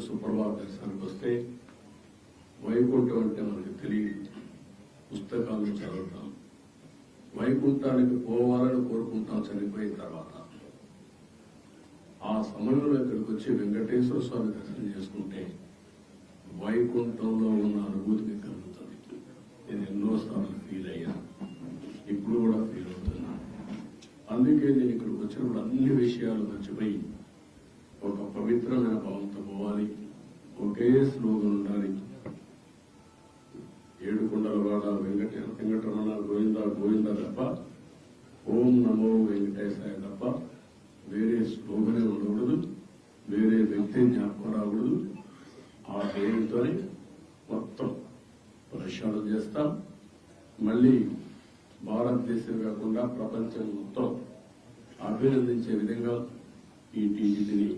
Super గంటలకు వస్తే వైకుంఠం అంటే మనకు తెలియదు. పుస్తకాలను చదువుతాం. వైకుంఠానికి పోవాలని కోరుకుంటాం చనిపోయిన తర్వాత. ఆ సమయంలో ఇక్కడికి వచ్చి వెంకటేశ్వర స్వామి దర్శనం చేసుకుంటే వైకుంఠంలో ఉన్న అనుభూతికి కలుగుతుంది. నేను ఎన్నోసార్లు ఫీల్ అయ్యాను ఇప్పుడు కూడా ఫీల్ అవుతున్నా. అందుకే నేను ఇక్కడికి వచ్చినప్పుడు అన్ని విషయాలు మర్చిపోయి ఒక పవిత్రమైన భావంతో ఒకే స్లోగన్ ఉండాలి. ఏడుకొండల వాడ వెంకట వెంకటరమణ గోవింద గోవింద తప్ప ఓం నమో వెంకటేశాయ తప్ప వేరే స్లోగనే ఉండకూడదు వేరే వ్యక్తి జ్ఞాపకం రాకూడదు. ఆ పేరుతో మొత్తం ప్రక్షాళన చేస్తాం. మళ్ళీ భారతదేశం కాకుండా ప్రపంచం మొత్తం అభినందించే విధంగా ఈ టీజీని